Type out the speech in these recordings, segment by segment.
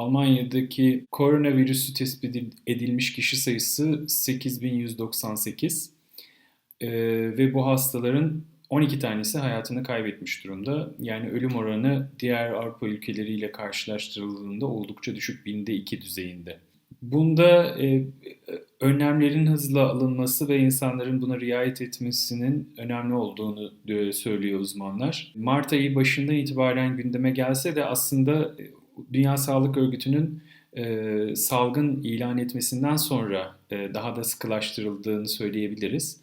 Almanya'daki koronavirüsü tespit edilmiş kişi sayısı 8198 ee, ve bu hastaların 12 tanesi hayatını kaybetmiş durumda. Yani ölüm oranı diğer Avrupa ülkeleriyle karşılaştırıldığında oldukça düşük binde iki düzeyinde. Bunda e, önlemlerin hızla alınması ve insanların buna riayet etmesinin önemli olduğunu e, söylüyor uzmanlar. Mart ayı başından itibaren gündeme gelse de aslında e, Dünya Sağlık Örgütü'nün e, salgın ilan etmesinden sonra e, daha da sıkılaştırıldığını söyleyebiliriz.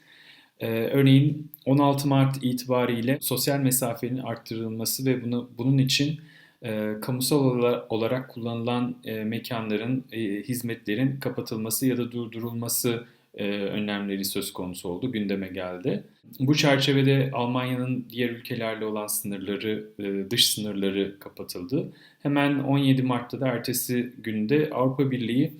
E, örneğin 16 Mart itibariyle sosyal mesafenin arttırılması ve bunu bunun için e, kamusal olarak kullanılan e, mekanların, e, hizmetlerin kapatılması ya da durdurulması önlemleri söz konusu oldu, gündeme geldi. Bu çerçevede Almanya'nın diğer ülkelerle olan sınırları, e, dış sınırları kapatıldı. Hemen 17 Mart'ta da ertesi günde Avrupa Birliği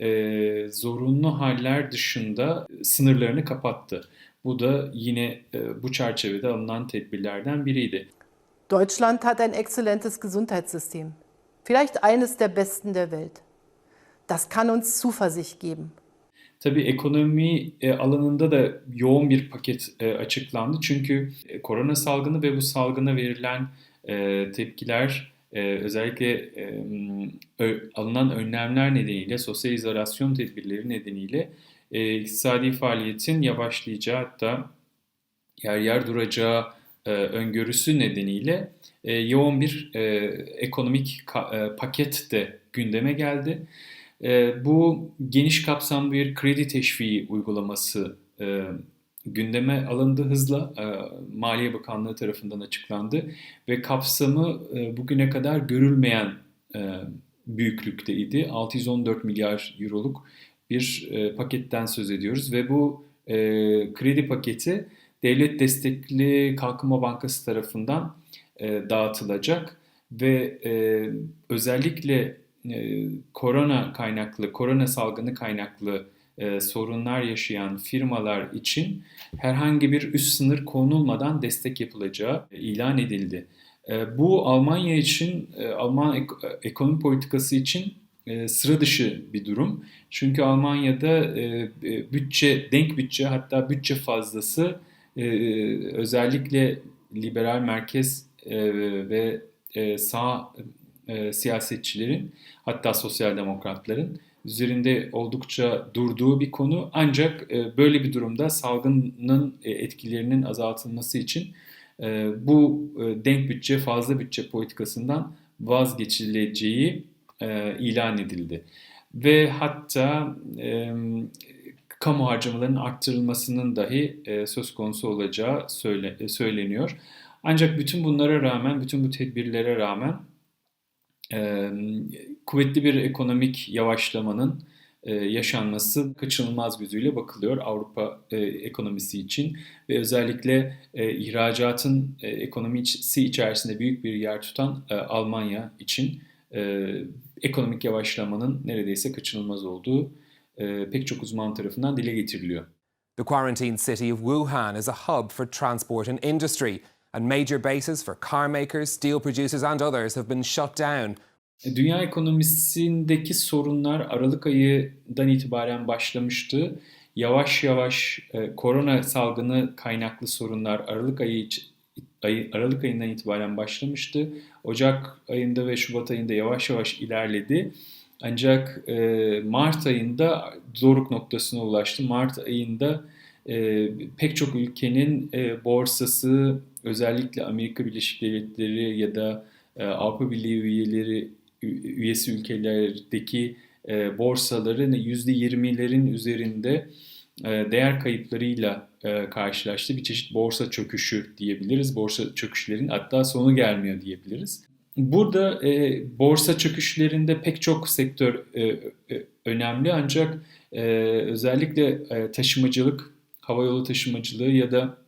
e, zorunlu haller dışında sınırlarını kapattı. Bu da yine e, bu çerçevede alınan tedbirlerden biriydi. Deutschland hat ein exzellentes Gesundheitssystem, vielleicht eines der besten der Welt. Das kann uns Zuversicht geben. Tabii ekonomi e, alanında da yoğun bir paket e, açıklandı. Çünkü e, korona salgını ve bu salgına verilen tepkiler özellikle alınan önlemler nedeniyle, sosyal izolasyon tedbirleri nedeniyle e, iktisadi faaliyetin yavaşlayacağı hatta yer yer duracağı öngörüsü nedeniyle yoğun bir ekonomik paket de gündeme geldi. E, bu geniş kapsamlı bir kredi teşviği uygulaması e, gündeme alındı hızla. E, Maliye Bakanlığı tarafından açıklandı ve kapsamı e, bugüne kadar görülmeyen e, büyüklükteydi. 614 milyar euroluk bir e, paketten söz ediyoruz ve bu e, kredi paketi devlet destekli Kalkınma Bankası tarafından e, dağıtılacak ve e, özellikle e, korona kaynaklı, korona salgını kaynaklı e, sorunlar yaşayan firmalar için herhangi bir üst sınır konulmadan destek yapılacağı ilan edildi. E, bu Almanya için, e, Alman ek, ekonomi politikası için e, sıra dışı bir durum. Çünkü Almanya'da e, e bütçe, denk bütçe hatta bütçe fazlası e, özellikle liberal merkez e, ve e, sağ e, siyasetçilerin hatta sosyal demokratların üzerinde oldukça durduğu bir konu. Ancak e, böyle bir durumda salgının e, etkilerinin azaltılması için e, bu e, denk bütçe, fazla bütçe politikasından vazgeçileceği e, ilan edildi. Ve hatta e, kamu harcamalarının arttırılmasının dahi e, söz konusu olacağı söyle, e, söyleniyor. Ancak bütün bunlara rağmen, bütün bu tedbirlere rağmen e, kuvvetli bir ekonomik yavaşlamanın e, yaşanması kaçınılmaz gözüyle bakılıyor Avrupa e, ekonomisi için ve özellikle e, ihracatın e, ekonomisi içerisinde büyük bir yer tutan e, Almanya için e, ekonomik yavaşlamanın neredeyse kaçınılmaz olduğu e, pek çok uzman tarafından dile getiriliyor. The quarantine city of Wuhan is a hub for transport and industry, and major bases for car makers, steel producers and others have been shut down. E, dünya ekonomisindeki sorunlar Aralık ayından itibaren başlamıştı. Yavaş yavaş e, korona salgını kaynaklı sorunlar Aralık ayı ayı, Aralık ayından itibaren başlamıştı. Ocak ayında ve Şubat ayında yavaş yavaş ilerledi. Ancak e, Mart ayında doruk noktasına ulaştı. Mart ayında e, pek çok ülkenin e, borsası özellikle Amerika Birleşik Devletleri ya da e, Avrupa Birliği üyeleri üyesi ülkelerdeki e, borsaların %20'lerin üzerinde e, değer kayıplarıyla karşılaştı. Bir çeşit borsa çöküşü diyebiliriz. Borsa çöküşlerin hatta sonu gelmiyor diyebiliriz. Burada e, borsa çöküşlerinde pek çok sektör e, önemli ancak e, özellikle e, taşımacılık, havayolu taşımacılığı ya da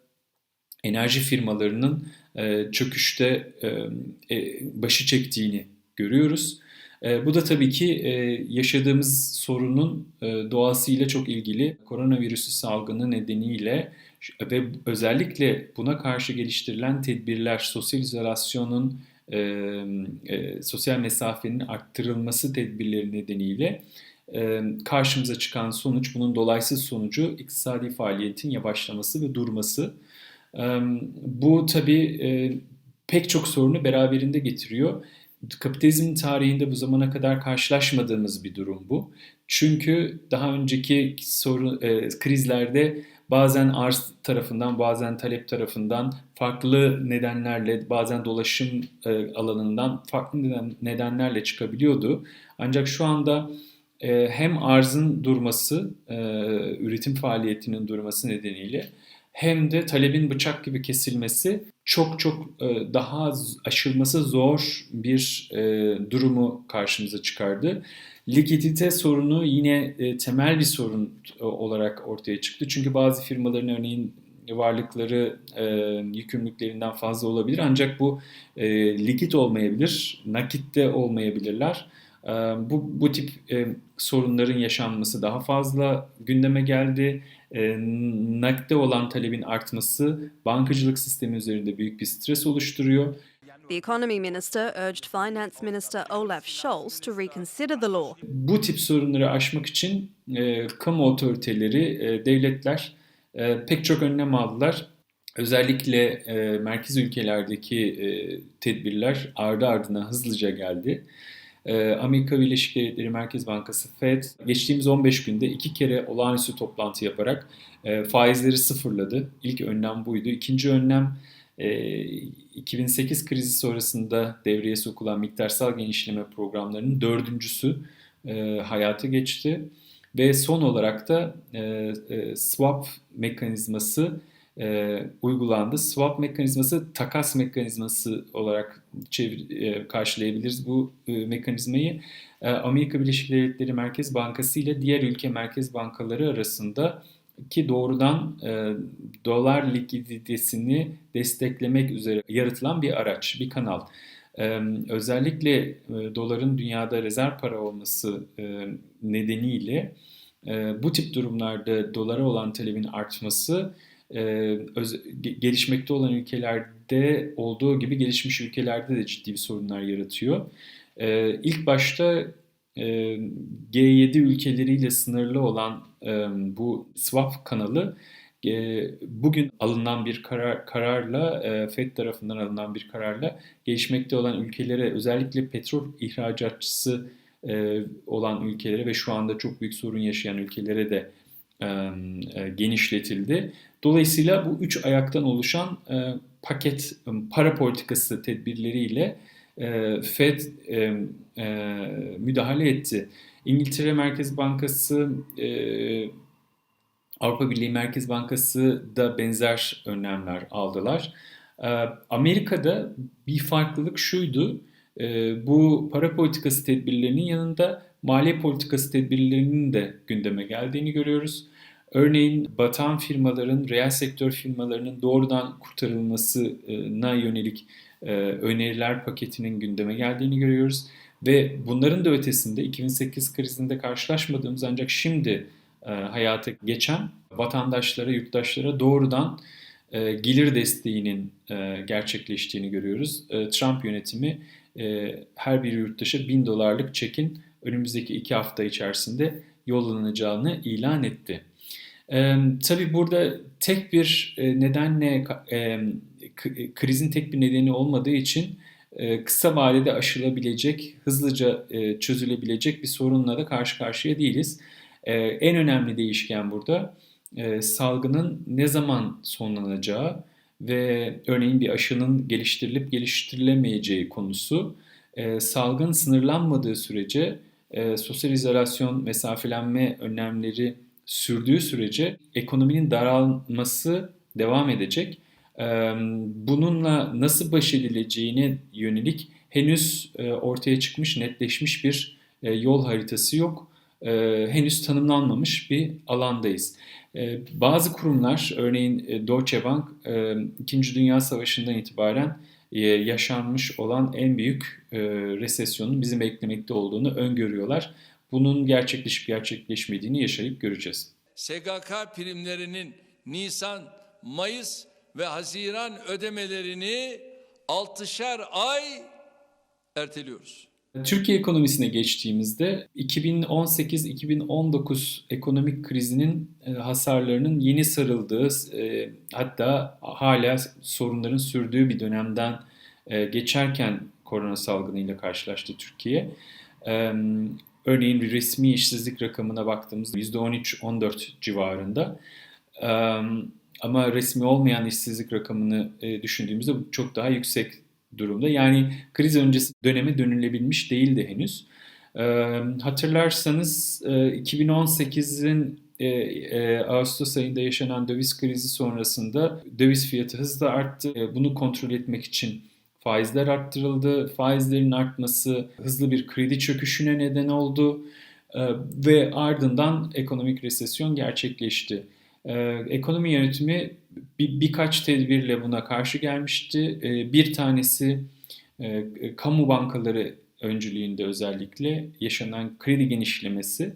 enerji firmalarının e, çöküşte e, e, başı çektiğini görüyoruz. E, bu da tabii ki e, yaşadığımız sorunun e, doğasıyla çok ilgili. Koronavirüsü salgını nedeniyle ve özellikle buna karşı geliştirilen tedbirler, sosyal izolasyonun e, e, sosyal mesafenin arttırılması tedbirleri nedeniyle e, karşımıza çıkan sonuç, bunun dolaysız sonucu iktisadi faaliyetin yavaşlaması ve durması. Bu tabii e, pek çok sorunu beraberinde getiriyor. Kapitalizmin tarihinde bu zamana kadar karşılaşmadığımız bir durum bu. Çünkü daha önceki sorun, e, krizlerde bazen arz tarafından, bazen talep tarafından farklı nedenlerle, bazen dolaşım e, alanından farklı neden, nedenlerle çıkabiliyordu. Ancak şu anda hem arzın durması, üretim faaliyetinin durması nedeniyle hem de talebin bıçak gibi kesilmesi çok çok e, daha aşılması zor bir e, durumu karşımıza çıkardı. Likidite sorunu yine e, temel bir sorun olarak ortaya çıktı. Çünkü bazı firmaların örneğin varlıkları yükümlülüklerinden fazla olabilir ancak bu likit olmayabilir, nakitte olmayabilirler. Bu, bu tip sorunların yaşanması daha fazla gündeme geldi e, nakde olan talebin artması bankacılık sistemi üzerinde büyük bir stres oluşturuyor. The Economy Minister urged Finance Minister Olaf Scholz to reconsider the law. Bu tip sorunları aşmak için e, kamu otoriteleri, e, devletler e, pek çok önlem aldılar. Özellikle e, merkez ülkelerdeki e, tedbirler ardı ardına hızlıca geldi. Ee, Amerika Birleşik Devletleri Merkez Bankası Fed geçtiğimiz 15 günde iki kere olağanüstü toplantı yaparak e, faizleri sıfırladı. İlk önlem buydu. İkinci önlem 2008 e, krizi sonrasında devreye sokulan miktarsal genişleme programlarının dördüncüsü e, hayata geçti. Ve son olarak da swap mekanizması e, uygulandı. Swap mekanizması takas mekanizması olarak çevir, e, karşılayabiliriz bu e, mekanizmayı. E, Amerika Birleşik Devletleri Merkez Bankası ile diğer ülke merkez bankaları arasında ki doğrudan e, dolar likiditesini desteklemek üzere yaratılan bir araç, bir kanal. E, özellikle e, doların dünyada rezerv para olması e, nedeniyle e, bu tip durumlarda dolara olan talebin artması öz, gelişmekte olan ülkelerde olduğu gibi gelişmiş ülkelerde de ciddi bir sorunlar yaratıyor. E, ilk başta e, G7 ülkeleriyle sınırlı olan e, bu swap kanalı e, bugün alınan bir karar, kararla FED tarafından alınan bir kararla gelişmekte olan ülkelere özellikle petrol ihracatçısı olan ülkelere ve şu anda çok büyük sorun yaşayan ülkelere de genişletildi. Dolayısıyla bu üç ayaktan oluşan e, paket para politikası tedbirleriyle Fed müdahale etti. İngiltere Merkez Bankası, Avrupa Birliği Merkez Bankası da benzer önlemler aldılar. Amerika'da bir farklılık şuydu, bu para politikası tedbirlerinin yanında maliye politikası tedbirlerinin de gündeme geldiğini görüyoruz. Örneğin batan firmaların, reel sektör firmalarının doğrudan kurtarılmasına yönelik e, öneriler paketinin gündeme geldiğini görüyoruz. Ve bunların da ötesinde 2008 krizinde karşılaşmadığımız ancak şimdi e, hayata geçen vatandaşlara, yurttaşlara doğrudan e, gelir desteğinin gerçekleştiğini görüyoruz. Trump yönetimi her bir yurttaşa 1000 dolarlık çekin önümüzdeki iki hafta içerisinde yollanacağını ilan etti. E, tabii burada tek bir e, nedenle e, krizin tek bir nedeni olmadığı için e, kısa vadede aşılabilecek, hızlıca e, çözülebilecek bir sorunla da karşı karşıya değiliz. E, en önemli değişken burada e, salgının ne zaman sonlanacağı ve örneğin bir aşının geliştirilip geliştirilemeyeceği konusu. E, salgın sınırlanmadığı sürece e, sosyal izolasyon, mesafelenme önlemleri sürdüğü sürece ekonominin daralması devam edecek. Bununla nasıl baş edileceğine yönelik henüz ortaya çıkmış, netleşmiş bir yol haritası yok. Henüz tanımlanmamış bir alandayız. Bazı kurumlar, örneğin Deutsche Bank, e, İkinci Dünya Savaşı'ndan itibaren yaşanmış olan en büyük resesyonun bizim beklemekte olduğunu öngörüyorlar. Bunun gerçekleşip gerçekleşmediğini yaşayıp göreceğiz. SGK primlerinin Nisan, Mayıs ve Haziran ödemelerini 6'şar ay erteliyoruz. Türkiye ekonomisine geçtiğimizde 2018-2019 ekonomik krizinin e, hasarlarının yeni sarıldığı e, hatta hala sorunların sürdüğü bir dönemden e, geçerken korona salgınıyla karşılaştı Türkiye. Örneğin bir resmi işsizlik rakamına baktığımızda %13-14 civarında. Ama resmi olmayan işsizlik rakamını e, düşündüğümüzde bu çok daha yüksek durumda. Yani kriz öncesi döneme dönülebilmiş değildi henüz. Hatırlarsanız e, 2018'in e, e, Ağustos ayında yaşanan döviz krizi sonrasında döviz fiyatı hızla arttı. Bunu kontrol etmek için faizler arttırıldı. Faizlerin artması hızlı bir kredi çöküşüne neden oldu e, ve ardından ekonomik resesyon gerçekleşti. E, ekonomi yönetimi bir, birkaç tedbirle buna karşı gelmişti. E, bir tanesi kamu bankaları öncülüğünde özellikle yaşanan kredi genişlemesi.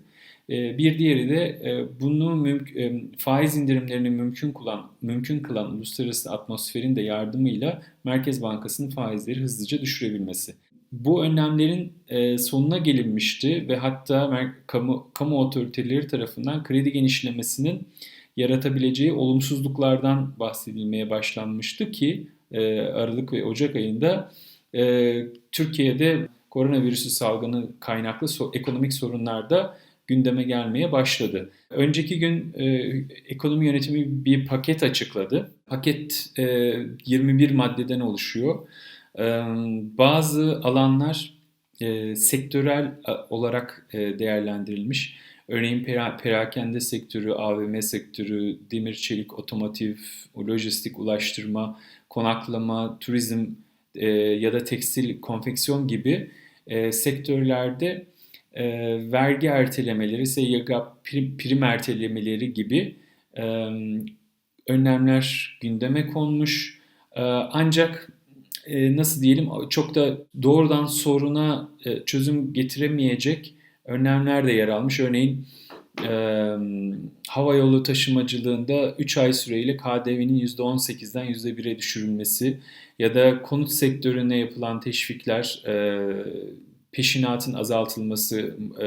E, bir diğeri de e, bunu e, faiz indirimlerini mümkün kılan, mümkün kılan uluslararası atmosferin de yardımıyla Merkez Bankası'nın faizleri hızlıca düşürebilmesi. Bu önlemlerin e, sonuna gelinmişti ve hatta kamu, kamu otoriteleri tarafından kredi genişlemesinin yaratabileceği olumsuzluklardan bahsedilmeye başlanmıştı ki Aralık ve Ocak ayında Türkiye'de koronavirüsü salgını kaynaklı ekonomik sorunlar da gündeme gelmeye başladı. Önceki gün e, ekonomi yönetimi bir paket açıkladı. Paket e, 21 maddeden oluşuyor. E, bazı alanlar e, sektörel e, olarak e, değerlendirilmiş. Örneğin pera, perakende sektörü, AVM sektörü, demir çelik, otomotiv, lojistik, ulaştırma, konaklama, turizm e, ya da tekstil, konfeksiyon gibi e, sektörlerde e, vergi ertelemeleri, SYK prim, prim ertelemeleri gibi e, önlemler gündeme konmuş. E, ancak e, nasıl diyelim çok da doğrudan soruna e, çözüm getiremeyecek önlemler de yer almış. Örneğin e, hava yolu taşımacılığında 3 ay süreyle KDV'nin %18'den %1'e düşürülmesi ya da konut sektörüne yapılan teşvikler, e, peşinatın azaltılması, e,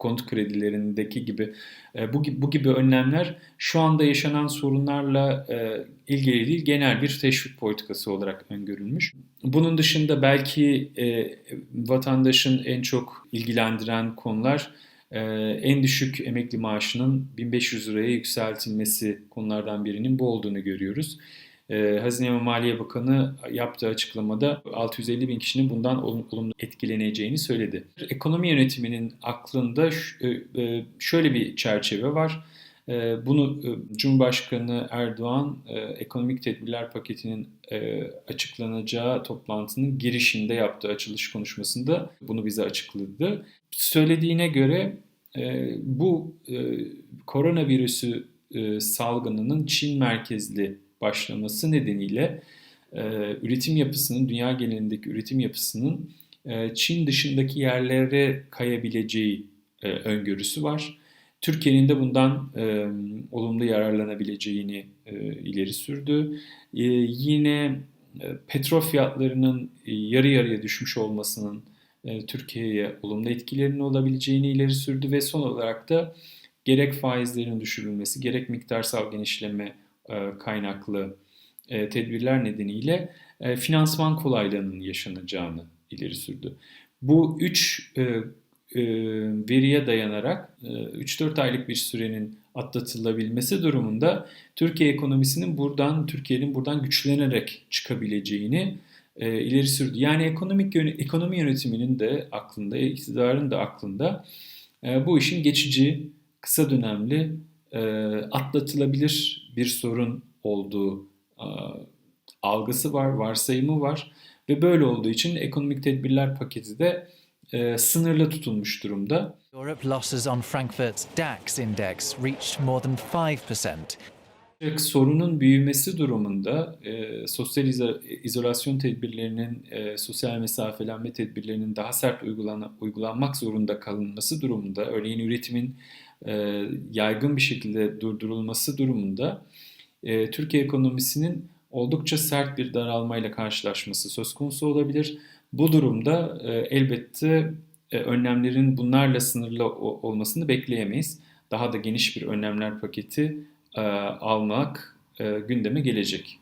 konut kredilerindeki gibi e, bu, bu gibi önlemler şu anda yaşanan sorunlarla e, ilgili değil genel bir teşvik politikası olarak öngörülmüş. Bunun dışında belki e, vatandaşın en çok ilgilendiren konular e, en düşük emekli maaşının 1500 liraya yükseltilmesi konulardan birinin bu olduğunu görüyoruz. Ee, Hazine ve Maliye Bakanı yaptığı açıklamada 650 bin kişinin bundan olumlu etkileneceğini söyledi. Ekonomi yönetiminin aklında şöyle bir çerçeve var. Bunu Cumhurbaşkanı Erdoğan ekonomik tedbirler paketinin açıklanacağı toplantının girişinde yaptığı açılış konuşmasında bunu bize açıkladı. Söylediğine göre bu koronavirüsü salgınının Çin merkezli başlaması nedeniyle e, üretim yapısının, dünya genelindeki üretim yapısının e, Çin dışındaki yerlere kayabileceği e, öngörüsü var. Türkiye'nin de bundan e, olumlu yararlanabileceğini e, ileri sürdü. E, yine e, petrol fiyatlarının e, yarı yarıya düşmüş olmasının e, Türkiye'ye olumlu etkilerinin olabileceğini ileri sürdü ve son olarak da gerek faizlerin düşürülmesi, gerek miktarsal genişleme kaynaklı e, tedbirler nedeniyle e, finansman kolaylığının yaşanacağını ileri sürdü. Bu üç veriye dayanarak 3-4 aylık bir sürenin atlatılabilmesi durumunda Türkiye ekonomisinin buradan Türkiye'nin buradan güçlenerek çıkabileceğini ileri sürdü. Yani ekonomik ekonomi yönetiminin de aklında, iktidarın da aklında bu işin geçici, kısa dönemli atlatılabilir bir sorun olduğu algısı var, varsayımı var ve böyle olduğu için ekonomik tedbirler paketi de e, sınırlı tutulmuş durumda. Europe losses on Frankfurt's DAX index reached more than 5%. Sorunun büyümesi durumunda e, sosyal izolasyon tedbirlerinin, e, sosyal mesafelenme tedbirlerinin daha sert uygulan, uygulanmak zorunda kalınması durumunda, örneğin üretimin e, yaygın bir şekilde durdurulması durumunda e, Türkiye ekonomisinin oldukça sert bir daralmayla karşılaşması söz konusu olabilir. Bu durumda e, elbette e, önlemlerin bunlarla sınırlı o- olmasını bekleyemeyiz. Daha da geniş bir önlemler paketi e, almak e, gündeme gelecek.